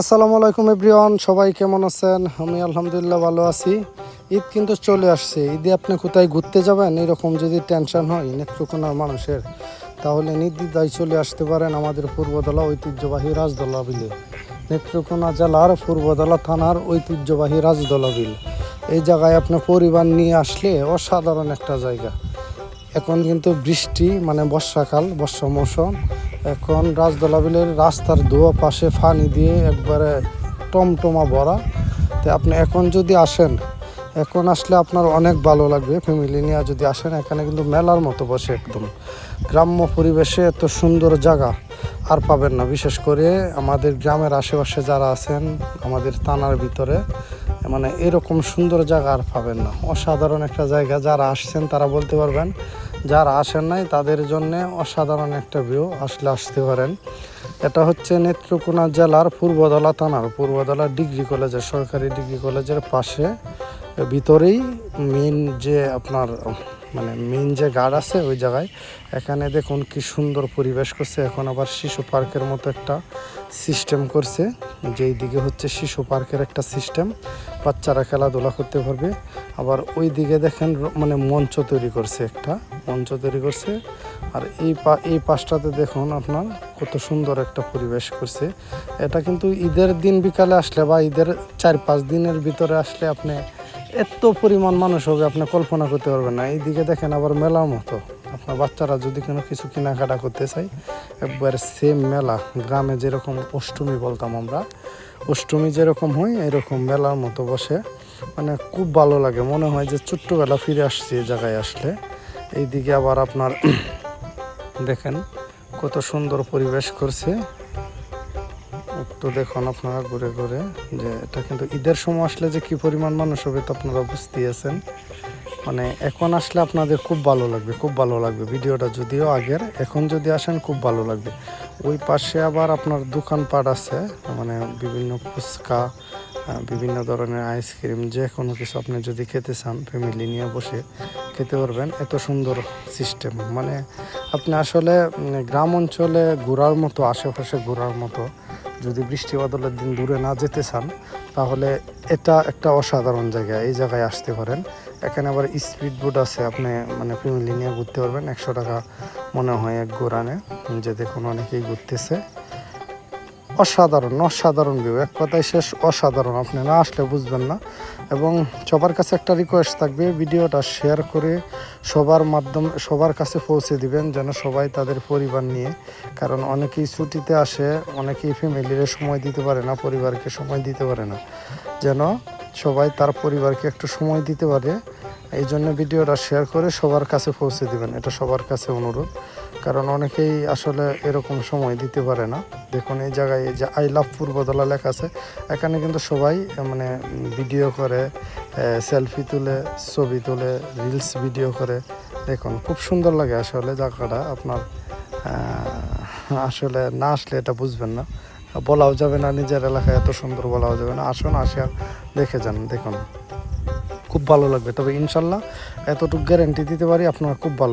আসসালামু আলাইকুম এভরিওয়ান, সবাই কেমন আছেন? আমি আলহামদুলিল্লাহ ভালো আছি। ঈদ কিন্তু চলে আসছে। ঈদে আপনি কোথায় ঘুরতে যাবেন? এরকম যদি টেনশন হয় নেত্রকোনার মানুষের, তাহলে নির্দ্বিধায় চলে আসতে পারেন আমাদের পূর্বদলা ঐতিহ্যবাহী রাজদলা বিলে। নেত্রকোনা জেলার পূর্বদলা থানার ঐতিহ্যবাহী রাজদলা বিল। এই জায়গায় আপনি পরিবার নিয়ে আসলে অসাধারণ একটা জায়গা। এখন কিন্তু বৃষ্টি মানে বর্ষাকাল, বর্ষা মৌসুম। এখন রাজদলা বিলের রাস্তার দু পাশে ফানি দিয়ে একবারে টমটমা ভরা। তো আপনি এখন যদি আসেন, এখন আসলে আপনার অনেক ভালো লাগবে ফ্যামিলি নিয়ে যদি আসেন, এখানে কিন্তু মেলার মতো বসে একদম। গ্রাম্য পরিবেশে এত সুন্দর জায়গা আর পাবেন না। বিশেষ করে আমাদের গ্রামের আশেপাশে যারা আছেন, আমাদের থানার ভিতরে মানে এরকম সুন্দর জায়গা আর পাবেন না। অসাধারণ একটা জায়গা। যারা আসছেন, তারা বলতে পারবেন যারা আসেন নাই, তাদের জন্য অসাধারণ একটা ভিউ আসলে আসতে পারেন। এটা হচ্ছে নেত্রকোনা জেলার পূর্বদলা থানার, পূর্বদলা ডিগ্রি কলেজের, সরকারি ডিগ্রি কলেজের পাশে। ভিতরেই মেন যে আপনার মানে মেন যে গার্ড আছে ওই জায়গায়। এখানে দেখুন কি সুন্দর পরিবেশ করছে। এখন আবার শিশু পার্কের মতো একটা সিস্টেম করছে। যেই দিকে হচ্ছে শিশু পার্কের একটা সিস্টেম বাচ্চারা খেলাধুলা করতে পারবে। আবার ওই দিকে দেখেন মানে মঞ্চ তৈরি করছে একটা, মঞ্চ তৈরি করছে। আর এই পা এই পাশটাতে দেখুন আপনার কত সুন্দর একটা পরিবেশ করছে। এটা কিন্তু ঈদের দিন বিকালে আসলে বা ঈদের চার পাঁচ দিনের ভিতরে আসলে আপনি এত পরিমাণ মানুষ হবে, আপনি কল্পনা করতে পারবেন না। এইদিকে দেখেন আবার মেলার মতো। আপনার বাচ্চারা যদি কোনো কিছু কেনাকাটা করতে চাই একবার সেম মেলা, গ্রামে যেরকম অষ্টমী বলতাম আমরা, অষ্টমী যেরকম হয়, এরকম মেলার মতো বসে। মানে খুব ভালো লাগে। মনে হয় যে ছোট্টবেলা ফিরে আসছি এই জায়গায় আসলে। এইদিকে আবার আপনার দেখেন কত সুন্দর পরিবেশ করছে। একটু দেখুন আপনারা ঘুরে ঘুরে যে এটা কিন্তু ঈদের সময় আসলে যে কি পরিমাণ মানুষ হবে তো আপনারা বুঝতেই আছেন। মানে এখন আসলে আপনাদের খুব ভালো লাগবে, খুব ভালো লাগবে। ভিডিওটা যদিও আগের, এখন যদি আসেন খুব ভালো লাগবে। ওই পাশে আবার আপনার দোকানপাট আছে মানে বিভিন্ন ফুচকা বিভিন্ন ধরনের আইসক্রিম যে কোনো কিছু আপনি যদি খেতে চান ফ্যামিলি নিয়ে বসে খেতে পারবেন। এত সুন্দর সিস্টেম মানে আপনি আসলে গ্রাম অঞ্চলে ঘোরার মতো, আশেপাশে ঘোরার মতো যদি বৃষ্টি বাদলের দিন দূরে না যেতে চান, তাহলে এটা একটা অসাধারণ জায়গা। এই জায়গায় আসতে পারেন। এখানে আবার স্পিড বোট আছে, আপনি মানে ফ্যামিলি নিয়ে ঘুরতে পারবেন। একশো টাকা মনে হয় এক গোরানে যে দেখুন, অনেকেই ঘুরতেছে। অসাধারণ অসাধারণ ভিউ এক কথায় শেষ অসাধারণ। আপনি না আসলে বুঝবেন না। এবং সবার কাছে একটা রিকোয়েস্ট থাকবে, ভিডিওটা শেয়ার করে সবার মাধ্যমে, সবার কাছে পৌঁছে দিবেন, যেন সবাই তাদের পরিবার নিয়ে। কারণ অনেকেই ছুটিতে আসে, অনেকেই ফ্যামিলির সময় দিতে পারে না, পরিবারকে সময় দিতে পারে না। যেন সবাই তার পরিবারকে একটু সময় দিতে পারে। এই জন্য ভিডিওটা শেয়ার করে সবার কাছে পৌঁছে দিবেন। এটা সবার কাছে অনুরোধ। কারণ অনেকেই আসলে এরকম সময় দিতে পারে না। দেখুন, এই জায়গায় যে আই লাভ পূর্বদলা লেখা আছে, এখানে কিন্তু সবাই মানে ভিডিও করে সেলফি তুলে, ছবি তুলে রিলস ভিডিও করে। দেখুন, খুব সুন্দর লাগে আসলে জায়গাটা। আপনার আসলে না আসলে এটা বুঝবেন না। বলাও যাবে না, নিজের এলাকায় এত সুন্দর বলাও যাবে না। আসুন, আসিয়া দেখে যান। দেখুন। খুব ভালো লাগবে। তবে ইনশাল্লাহ এতটুকু গ্যারেন্টি দিতে পারি আপনার খুব ভালো